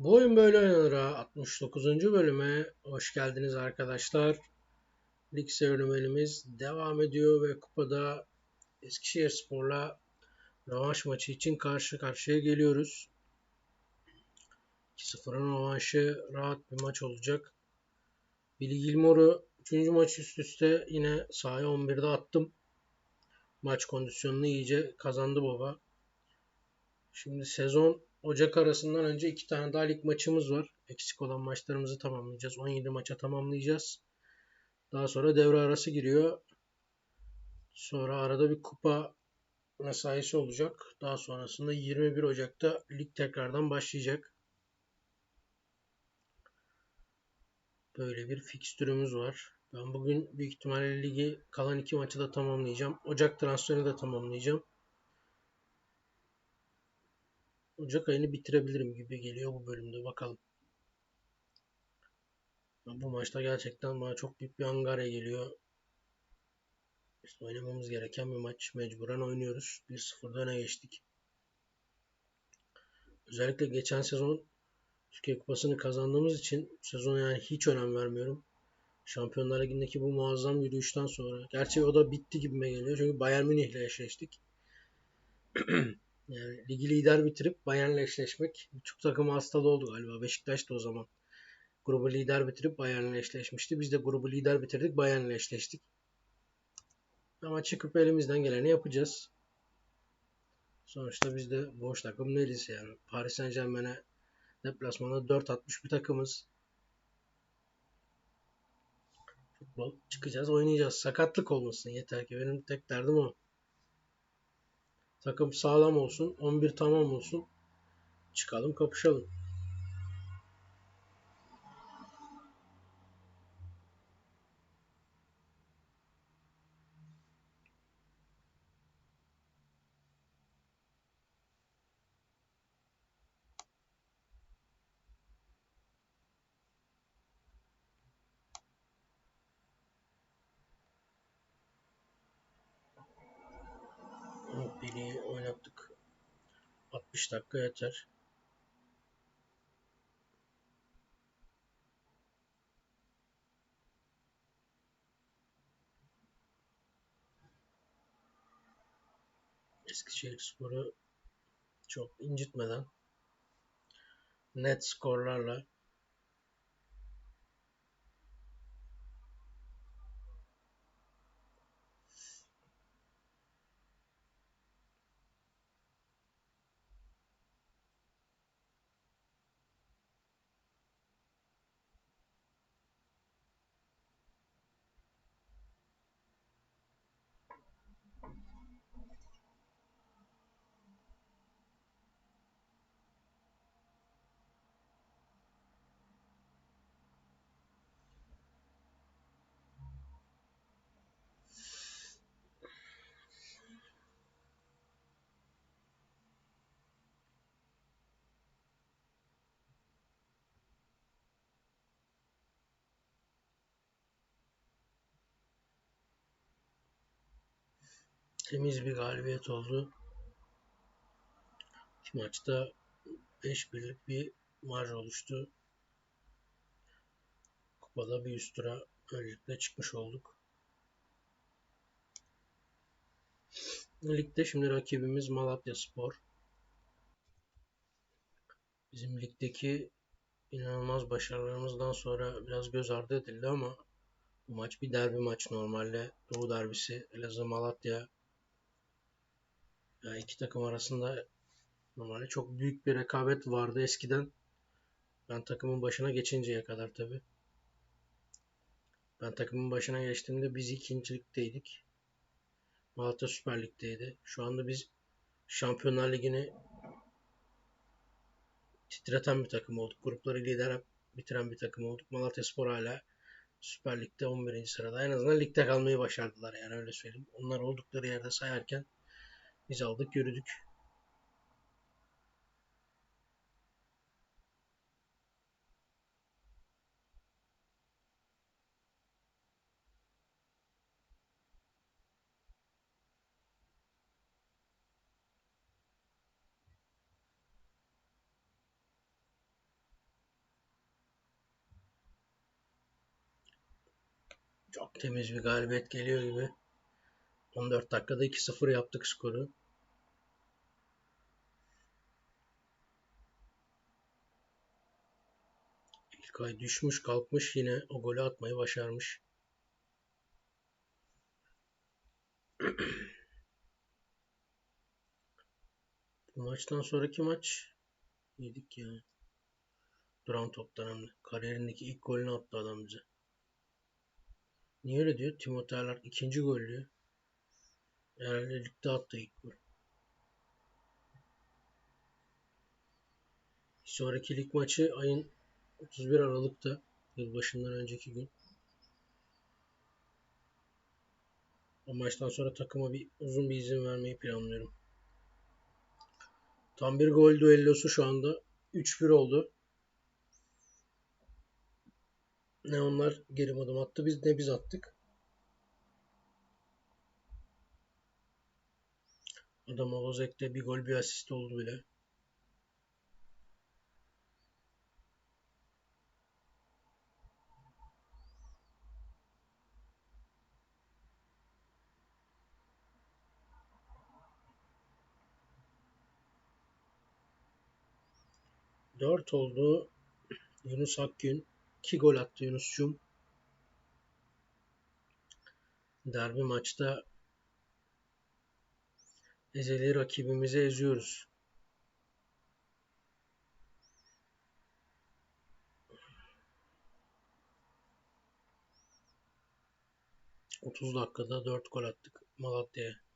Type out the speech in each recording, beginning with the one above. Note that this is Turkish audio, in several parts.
Bu oyun böyle oynanır ha. 69. bölüme hoş geldiniz arkadaşlar. Lig serüvenimiz devam ediyor ve kupada Eskişehirspor'la rövanş maçı için karşı karşıya geliyoruz. 2-0'ın rövanşı rahat bir maç olacak. Billy Gilmore'u 3. maç üst üste yine sahaya 11'de attım. Maç kondisyonunu iyice kazandı baba. Şimdi sezon Ocak arasından önce iki tane daha lig maçımız var. Eksik olan maçlarımızı tamamlayacağız. 17 maça tamamlayacağız. Daha sonra devre arası giriyor. Sonra arada bir kupa mesaisi olacak. Daha sonrasında 21 Ocak'ta lig tekrardan başlayacak. Böyle bir fikstürümüz var. Ben bugün büyük ihtimalle ligi kalan iki maçı da tamamlayacağım. Ocak transferini de tamamlayacağım. Ocak ayını bitirebilirim gibi geliyor bu bölümde. Bakalım. Bu maçta gerçekten bana çok büyük bir angarya geliyor. İşte oynamamız gereken bir maç. Mecburen oynuyoruz. 1-0'da öne geçtik. Özellikle geçen sezon Türkiye Kupası'nı kazandığımız için sezon yani hiç önem vermiyorum. Şampiyonlar Ligi'ndeki bu muazzam yürüyüşten sonra. Gerçi o da bitti gibime geliyor. Çünkü Bayern Münih ile eşleştik. Yani ligi lider bitirip Bayern'le eşleşmek birçok takım hastalı oldu galiba. Beşiktaş da o zaman grubu lider bitirip Bayern'le eşleşmişti. Biz de grubu lider bitirdik Bayern'le eşleştik. Ama çıkıp elimizden geleni yapacağız. Sonuçta biz de boş takım değiliz yani. Paris Saint Germain'e deplasmanda 4 atmış bir takımız. Futbol çıkacağız oynayacağız. Sakatlık olmasın yeter ki. Benim tek derdim o. Takım sağlam olsun. 11 tamam olsun. Çıkalım kapışalım. 60 dakika yeter. Eskişehir Sporu çok incitmeden net skorlarla temiz bir galibiyet oldu. İki maçta 5 birlik bir marj oluştu. Kupada bir üst tura öncelikle çıkmış olduk. Ligde şimdi rakibimiz Malatya Spor. Bizim ligdeki inanılmaz başarılarımızdan sonra biraz göz ardı edildi ama bu maç bir derbi maç normalde. Doğu derbisi Elazığ Malatya yani iki takım arasında normalde çok büyük bir rekabet vardı eskiden. Ben takımın başına geçinceye kadar tabi. Ben takımın başına geçtiğimde biz ikincilikteydik. Malatya Süper Lig'deydi. Şu anda biz Şampiyonlar Ligi'ni titreten bir takım olduk. Grupları lider bitiren bir takım olduk. Malatya Spor hala Süper Lig'de 11. sırada. En azından ligde kalmayı başardılar yani öyle söyleyeyim. Onlar oldukları yerde sayarken biz aldık yürüdük. Çok temiz bir galibiyet geliyor gibi. 14 dakikada 2-0 yaptık skoru. İlkay düşmüş kalkmış yine o golü atmayı başarmış. Bu maçtan sonraki maç yedik ya. Duran toptan hem de. Kariyerindeki ilk golünü attı adam bize. Niye öyle diyor? Timothy Allard ikinci gol diyor. Herhalde ligde attı ilk gol. Sonraki lig maçı ayın 31 Aralık'ta. Yılbaşından önceki gün. O maçtan sonra takıma bir uzun bir izin vermeyi planlıyorum. Tam bir gol düellosu şu anda 3-1 oldu. Ne onlar geri adım attı biz ne biz attık. Adam Olozek'te bir gol bir asist oldu bile. Dört oldu. Yunus Akgün. 2 gol attı Yunus'cum. Derbi maçta ezeli rakibimizi eziyoruz. Otuz dakikada dört gol attık Malatya'ya.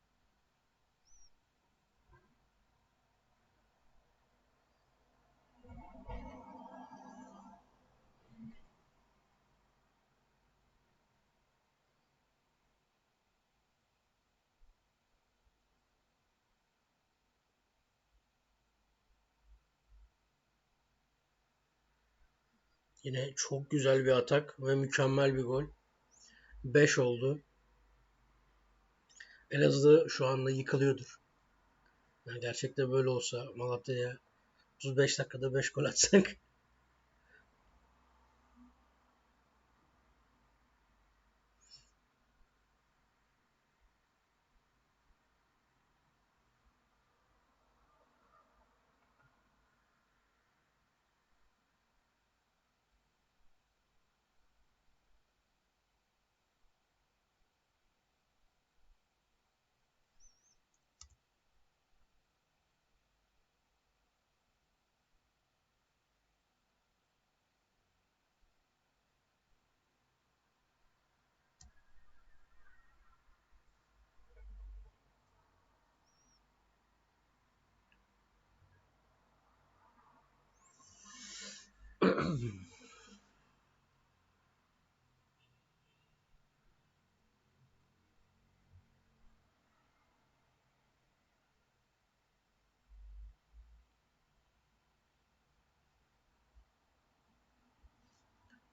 Yine çok güzel bir atak ve mükemmel bir gol. 5 oldu. Elazığ şu anda yıkılıyordur. Yani gerçekten böyle olsa Malatya'ya 35 dakikada 5 gol atsak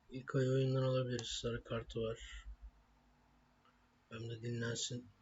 ilk ay oyundan alabiliriz. Sarı kartı var. Hem de dinlensin.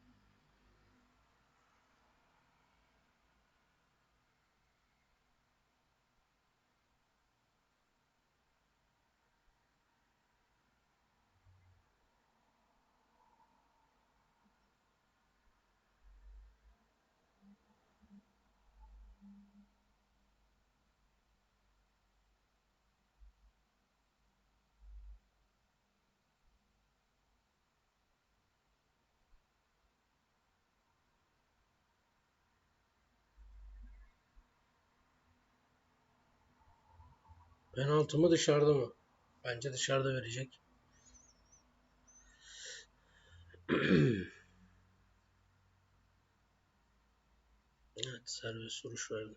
Penaltı mı dışarıda mı? Bence dışarıda verecek. evet serbest vuruş verdi.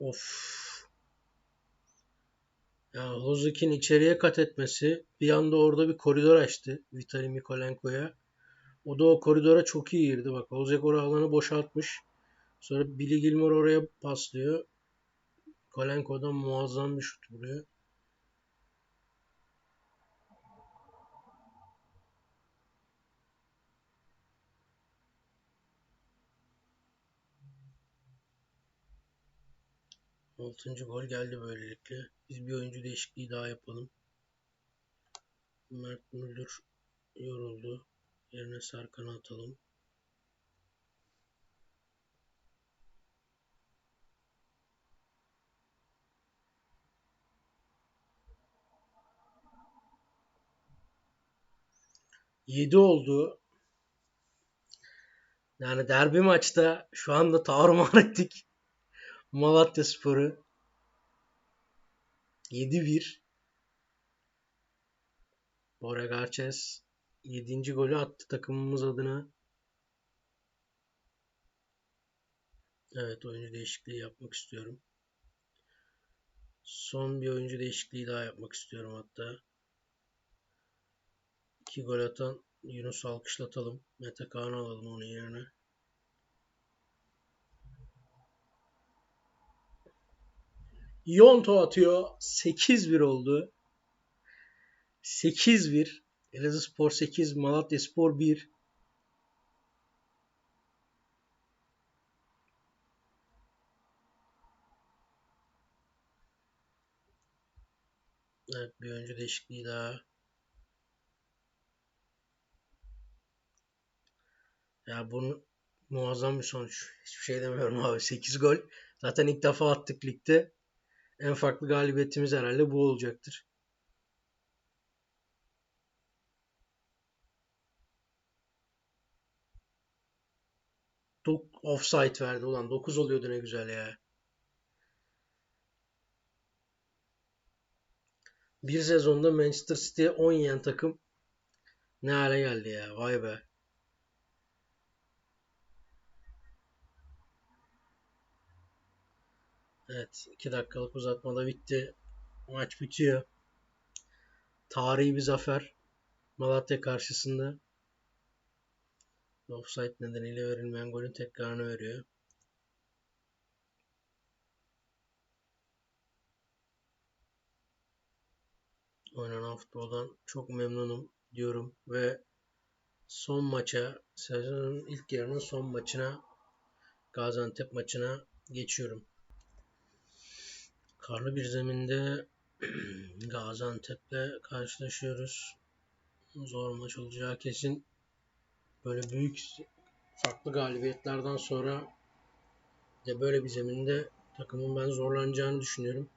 Of. Ya Hozik'in içeriye kat etmesi bir anda orada bir koridor açtı Vitali Mikolenko'ya. O da o koridora çok iyi girdi. Bak Hozek oraya alanı boşaltmış. Sonra Billy Gilmore oraya paslıyor. Kolenko'dan muazzam bir şut vuruyor. Altıncı gol geldi böylelikle. Biz bir oyuncu değişikliği daha yapalım. Mert Müldür yoruldu. Yerine Serkan'ı atalım. Yedi oldu. Yani derbi maçta şu anda tarumar ettik. Malatya Sporu 7-1 Bora Garces 7. golü attı takımımız adına. Evet oyuncu değişikliği yapmak istiyorum. Son bir oyuncu değişikliği daha yapmak istiyorum hatta. 2 gol atan Yunus alkışlatalım. Mete Kaan'ı alalım onun yerine. Yonto atıyor. 8-1 oldu. 8-1. Elazığ Spor 8, Malatya Spor 1. Evet bir önce değişikliği daha. Ya bunu muazzam bir sonuç. Hiçbir şey demiyorum abi. 8 gol. Zaten ilk defa attık ligde. En farklı galibiyetimiz herhalde bu olacaktır. Offside verdi ulan. 9 oluyordu ne güzel ya. Bir sezonda Manchester City'ye 10 yiyen takım ne hale geldi ya. Vay be. Evet. 2 dakikalık uzatmada bitti. Maç bitiyor. Tarihi bir zafer. Malatya karşısında. Offside nedeniyle verilmeyen golün tekrarını veriyor. Oynanan futboldan çok memnunum diyorum ve son maça, sezonun ilk yarının son maçına Gaziantep maçına geçiyorum. Karlı bir zeminde Gaziantep'le karşılaşıyoruz. Zor maç olacağı kesin. Böyle büyük farklı galibiyetlerden sonra de böyle bir zeminde takımın ben zorlanacağını düşünüyorum.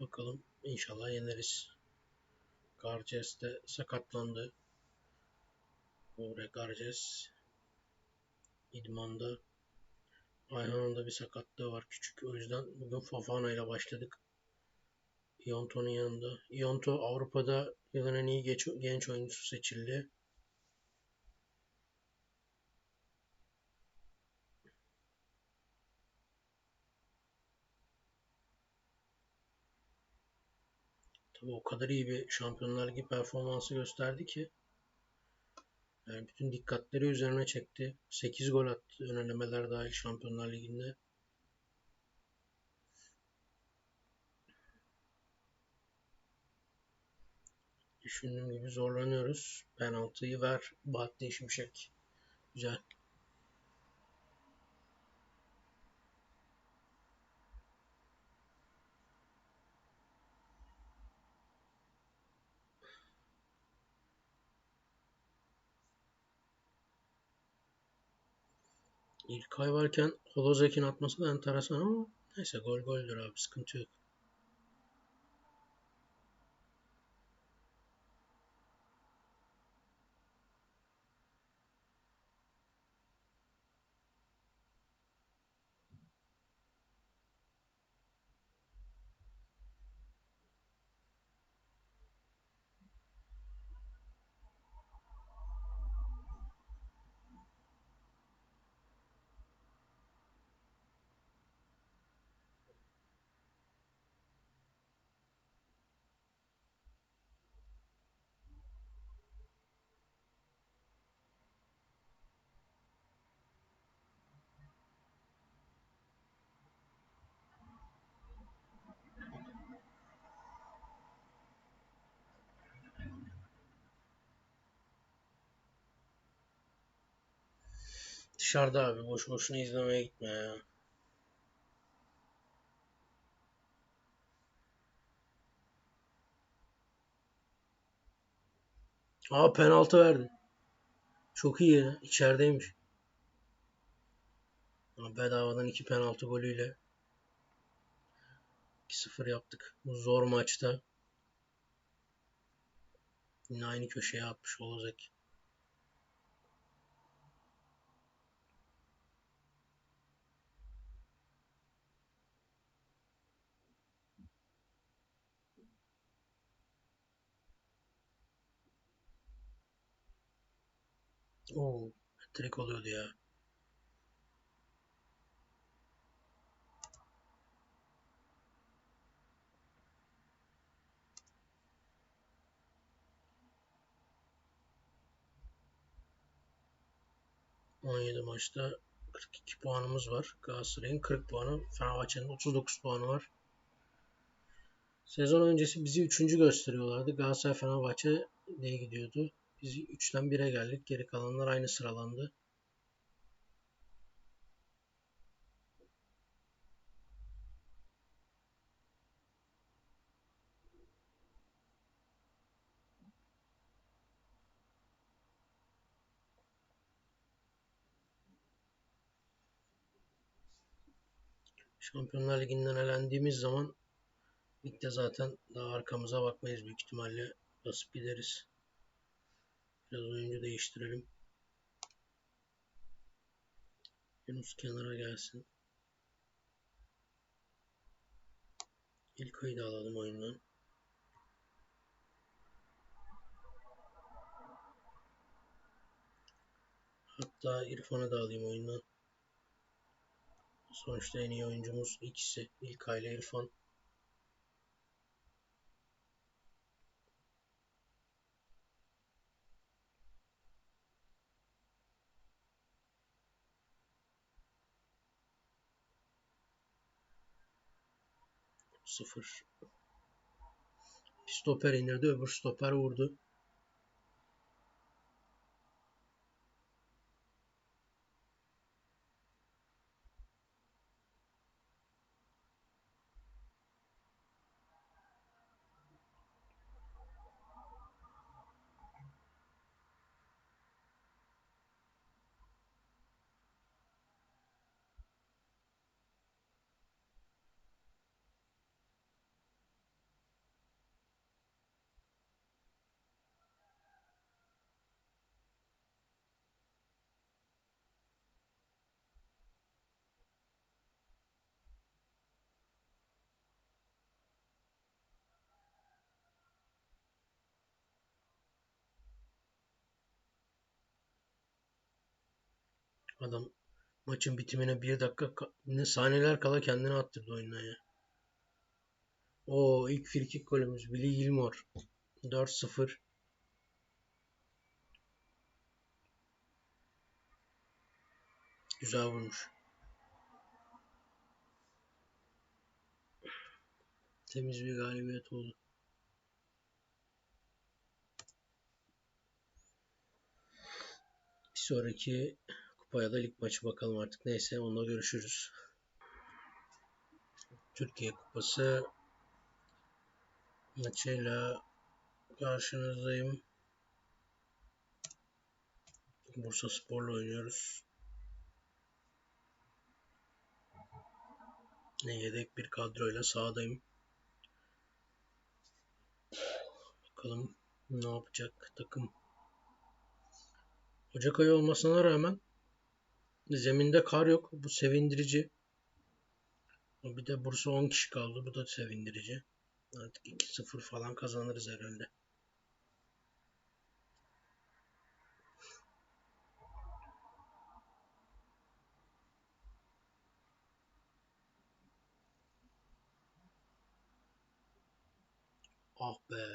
Bakalım inşallah yeneriz. Garces de sakatlandı. Uğre Garces idmanda Ayhan'ın da bir sakatlığı var küçük. O yüzden bugün Fafana ile başladık. Ionto'nun yanında. Ionto Avrupa'da yılın en iyi genç, genç oyuncusu seçildi. Tabii o kadar iyi bir Şampiyonlar Ligi performansı gösterdi ki yani bütün dikkatleri üzerine çekti. 8 gol attı önlemeler dahil Şampiyonlar Ligi'nde. Düşündüğüm gibi zorlanıyoruz. Penaltıyı ver. Bahattin Şimşek. Güzel. İlkay varken Holozek'in atması da enteresan ama neyse gol goldür abi sıkıntı yok. Dışarıda abi boş boşuna izlemeye gitme ya. Aa penaltı verdin. Çok iyi ya. İçerideymiş. Bedavadan iki penaltı golüyle 2-0 yaptık. Bu zor maçta. Yine aynı köşeye atmış olacak. Oo, trik oluyordu ya. ...17 maçta 42 puanımız var. Galatasaray'ın 40 puanı, Fenerbahçe'nin 39 puanı var. Sezon öncesi bizi 3. gösteriyorlardı. Galatasaray Fenerbahçe diye gidiyordu. Biz 3'ten 1'e geldik. Geri kalanlar aynı sıralandı. Şampiyonlar Ligi'nden elendiğimiz zaman ligde zaten daha arkamıza bakmayız büyük ihtimalle basıp gideriz. Biraz oyuncu değiştirelim. Yunus kenara gelsin. İlk ayı da alalım oyundan. Hatta İrfan'ı da alayım oyundan. Sonuçta en iyi oyuncumuz ikisi. İlkay ile İrfan. Sıfır. Bir stoper indirdi, öbür stoper vurdu. Adam maçın bitimine bir dakika saniyeler kala kendini attırdı oyuna ya. O ilk frikik golümüz Billy Gilmore. 4-0. Güzel vurmuş. Temiz bir galibiyet oldu. Bir sonraki kupaya da lig maçı bakalım artık. Neyse onunla görüşürüz. Türkiye Kupası maçıyla karşınızdayım. Bursa Spor'la oynuyoruz. Yedek bir kadroyla sahadayım. Bakalım ne yapacak takım. Ocak ayı olmasına rağmen zeminde kar yok. Bu sevindirici. Bir de Bursa 10 kişi kaldı. Bu da sevindirici. Artık 2-0 falan kazanırız herhalde. Ah be.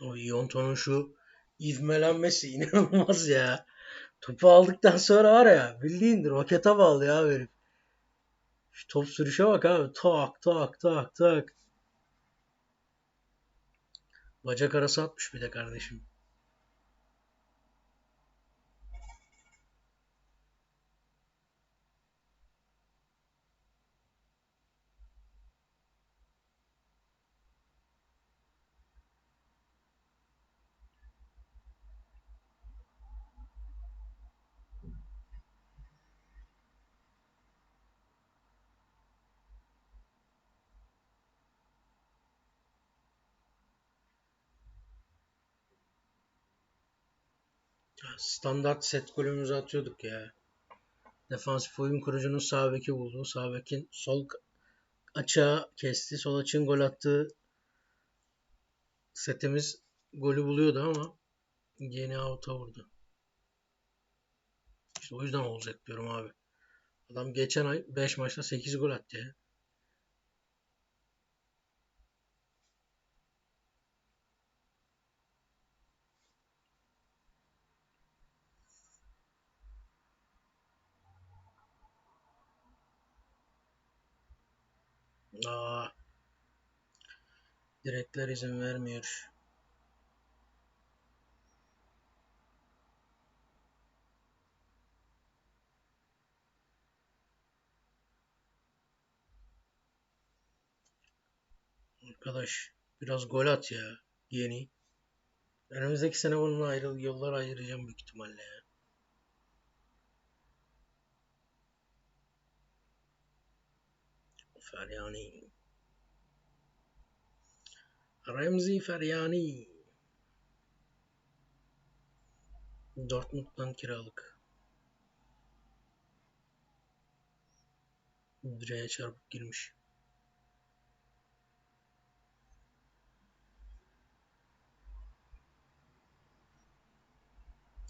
O Yonton'un şu ivmelenmesi inanılmaz ya. Topu aldıktan sonra var ya bildiğin rokete bağlı ya herif. Şu top sürüşe bak abi. Tak tak tak tak. Bacak arası atmış bir de kardeşim. Standart set golümüzü atıyorduk ya. Defansif oyun kurucunun sağ beki buldu. Sağ bekin sol açığa kesti. Sol açığın gol attığı setimiz golü buluyordu ama yeni out'a vurdu. İşte o yüzden olacak diyorum abi. Adam geçen ay 5 maçta 8 gol attı ya. Aa, direkler izin vermiyor. Arkadaş biraz gol at ya yeni. Önümüzdeki sene bununla ayrıl yollar ayıracağım büyük ihtimalle ya. Feryani. Remzi Feryani. Dortmund'dan kiralık. Direğe çarpıp girmiş.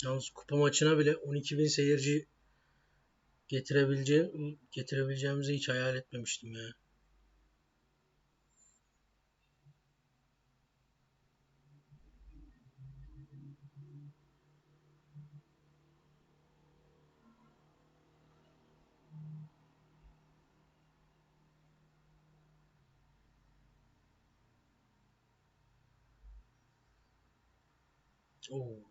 Yalnız kupa maçına bile 12.000 seyirci getirebileceğim, getirebileceğimizi hiç hayal etmemiştim ya. Oo.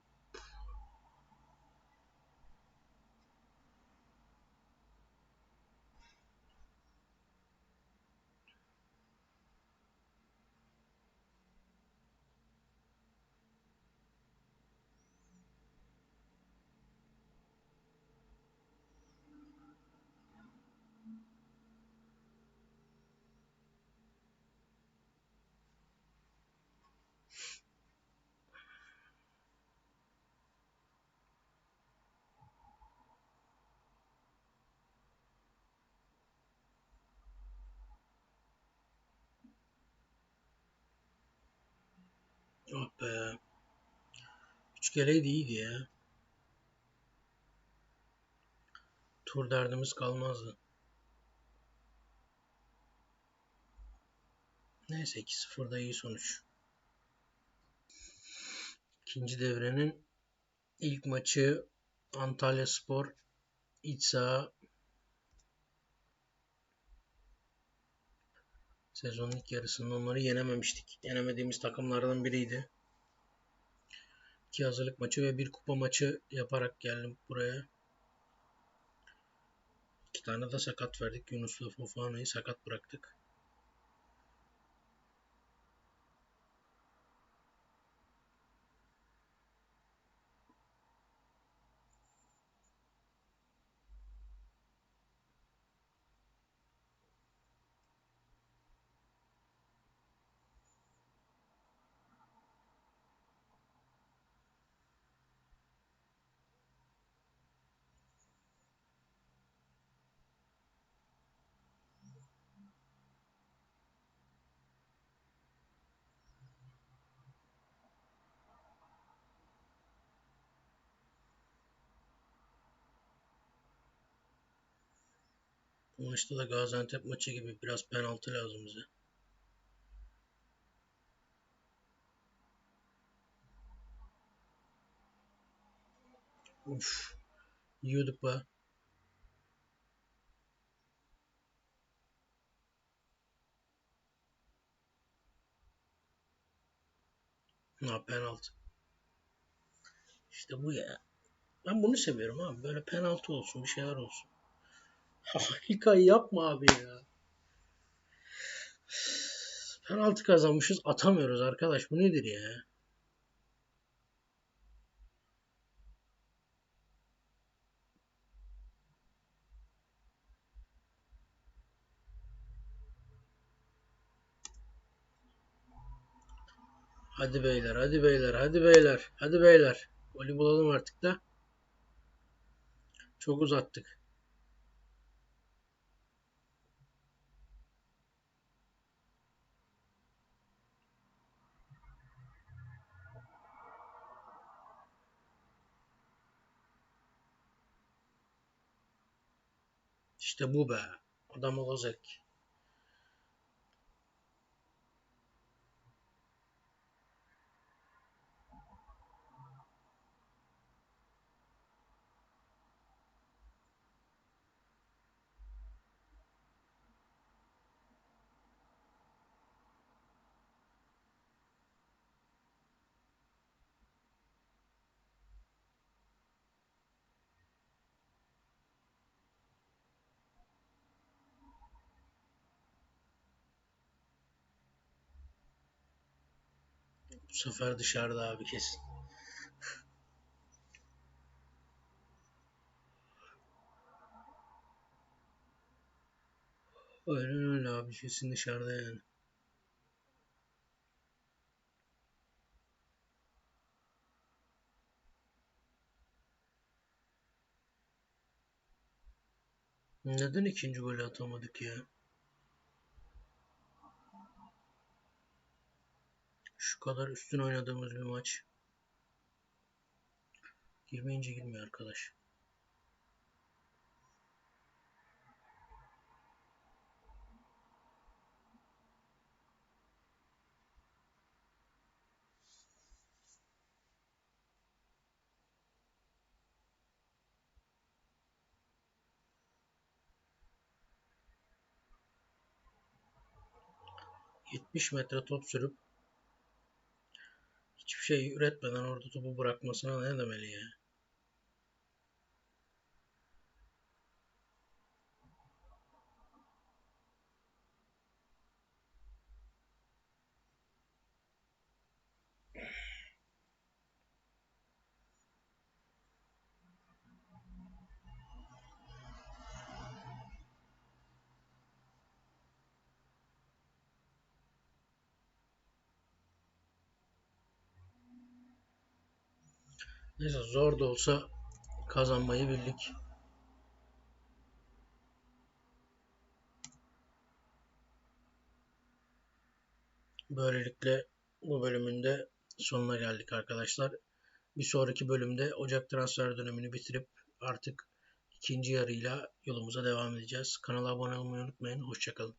Oh be. Üç geleydi iyiydi ya. Tur derdimiz kalmazdı. Neyse 2-0'da iyi sonuç. İkinci devrenin ilk maçı Antalya Spor iç saha sezonun ilk yarısında onları yenememiştik. Yenemediğimiz takımlardan biriydi. İki hazırlık maçı ve bir kupa maçı yaparak geldim buraya. İki tane de sakat verdik. Yunus'la Fofana'yı sakat bıraktık. maçta da Gaziantep maçı gibi biraz penaltı lazım bize. Uf. Yiyorduk be. Ha penaltı. İşte bu ya. Ben bunu seviyorum abi. Böyle penaltı olsun, bir şeyler olsun. Harikayı yapma abi ya. Penaltı kazanmışız, atamıyoruz arkadaş. Bu nedir ya? Hadi beyler, hadi beyler, hadi beyler, hadi beyler. Golü bulalım artık da. Çok uzattık. İşte bu be. Adam olacak. Sefer dışarıda abi kesin. Aynen öyle abi kesin dışarıda yani. Neden ikinci golü atamadık ya? Şu kadar üstün oynadığımız bir maç. Girmeyince girmiyor arkadaş. ...70 metre top sürüp... ...hiçbir şey üretmeden orada topu bırakmasına ne demeli ya? Neyse zor da olsa kazanmayı bildik. Böylelikle bu bölümün de sonuna geldik arkadaşlar. Bir sonraki bölümde Ocak transfer dönemini bitirip artık ikinci yarıyla yolumuza devam edeceğiz. Kanala abone olmayı unutmayın. Hoşçakalın.